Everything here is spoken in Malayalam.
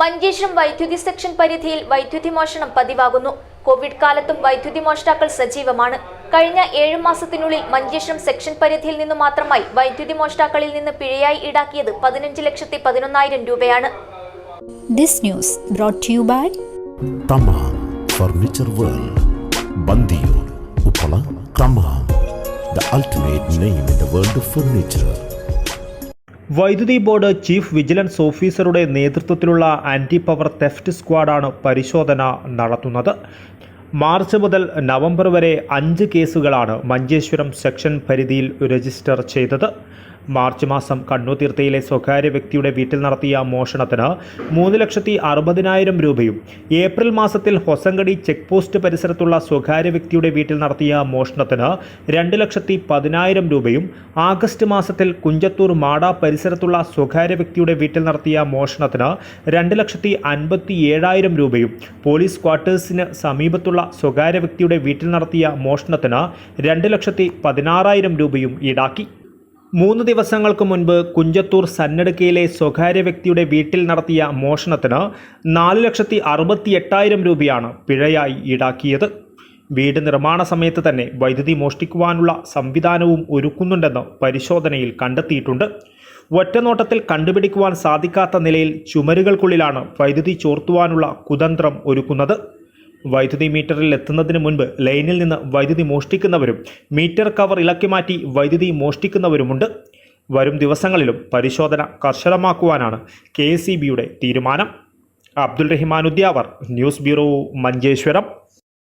മഞ്ചേശ്വരം വൈദ്യുതി സെക്ഷൻ പരിധിയിൽ വൈദ്യുതി മോഷണം പതിവാകുന്നു. കോവിഡ് കാലത്തും വൈദ്യുതി മോഷ്ടാക്കൾ സജീവമാണ്. കഴിഞ്ഞ ഏഴു മാസത്തിനുള്ളിൽ മഞ്ചേശ്വരം സെക്ഷൻ പരിധിയിൽ നിന്നു മാത്രമായി വൈദ്യുതി മോഷ്ടാക്കളിൽ നിന്ന് പിഴയായി ഈടാക്കിയത് പതിനഞ്ച് ലക്ഷത്തി പതിനൊന്നായിരം രൂപയാണ്. This news brought to you by Thamam furniture world Bandiyur Uppala Thamam. The ultimate name in the world of furniture വൈദ്യുതി ബോർഡ് ചീഫ് വിജിലൻസ് ഓഫീസറുടെ നേതൃത്വത്തിലുള്ള ആന്റി പവർ തെഫ്റ്റ് സ്ക്വാഡാണ് പരിശോധന നടത്തുന്നത്. മാർച്ച് മുതൽ നവംബർ വരെ അഞ്ച് കേസുകളാണ് മഞ്ചേശ്വരം സെക്ഷൻ പരിധിയിൽ രജിസ്റ്റർ ചെയ്തത്. മാർച്ച് മാസം കണ്ണൂർ തീർത്ഥയിലെ സ്വകാര്യ വ്യക്തിയുടെ വീട്ടിൽ നടത്തിയ മോഷണത്തിന് മൂന്ന് ലക്ഷത്തി അറുപതിനായിരം രൂപയും ഏപ്രിൽ മാസത്തിൽ ഹൊസങ്കടി ചെക്ക് പോസ്റ്റ് പരിസരത്തുള്ള സ്വകാര്യ വ്യക്തിയുടെ വീട്ടിൽ നടത്തിയ മോഷണത്തിന് രണ്ട് ലക്ഷത്തി പതിനായിരം രൂപയും ആഗസ്റ്റ് മാസത്തിൽ കുഞ്ചത്തൂർ മാട പരിസരത്തുള്ള സ്വകാര്യ വ്യക്തിയുടെ വീട്ടിൽ നടത്തിയ മോഷണത്തിന് രണ്ട് ലക്ഷത്തി അൻപത്തി ഏഴായിരം രൂപയും പോലീസ് ക്വാർട്ടേഴ്സിന് സമീപത്തുള്ള സ്വകാര്യ വ്യക്തിയുടെ വീട്ടിൽ നടത്തിയ മോഷണത്തിന് രണ്ട് ലക്ഷത്തി പതിനാറായിരം രൂപയും ഈടാക്കി. മൂന്ന് ദിവസങ്ങൾക്ക് മുൻപ് കുഞ്ചത്തൂർ സന്നടുക്കയിലെ സ്വകാര്യ വ്യക്തിയുടെ വീട്ടിൽ നടത്തിയ മോഷണത്തിന് നാല് ലക്ഷത്തി അറുപത്തി എട്ടായിരം രൂപയാണ് പിഴയായി ഈടാക്കിയത്. വീട് നിർമ്മാണ സമയത്ത് തന്നെ വൈദ്യുതി മോഷ്ടിക്കുവാനുള്ള സംവിധാനവും ഒരുക്കുന്നുണ്ടെന്ന് പരിശോധനയിൽ കണ്ടെത്തിയിട്ടുണ്ട്. ഒറ്റനോട്ടത്തിൽ കണ്ടുപിടിക്കുവാൻ സാധിക്കാത്ത നിലയിൽ ചുമരുകൾക്കുള്ളിലാണ് വൈദ്യുതി ചോർത്തുവാനുള്ള കുതന്ത്രം ഒരുക്കുന്നത്. വൈദ്യുതി മീറ്ററിൽ എത്തുന്നതിന് മുൻപ് ലൈനിൽ നിന്ന് വൈദ്യുതി മോഷ്ടിക്കുന്നവരും മീറ്റർ കവർ ഇളക്കി മാറ്റി വൈദ്യുതി മോഷ്ടിക്കുന്നവരുമുണ്ട്. വരും ദിവസങ്ങളിലും പരിശോധന കർശനമാക്കുവാനാണ് കെ തീരുമാനം. Abdul Rahiman Udyavar news bureau Manjeshwaram.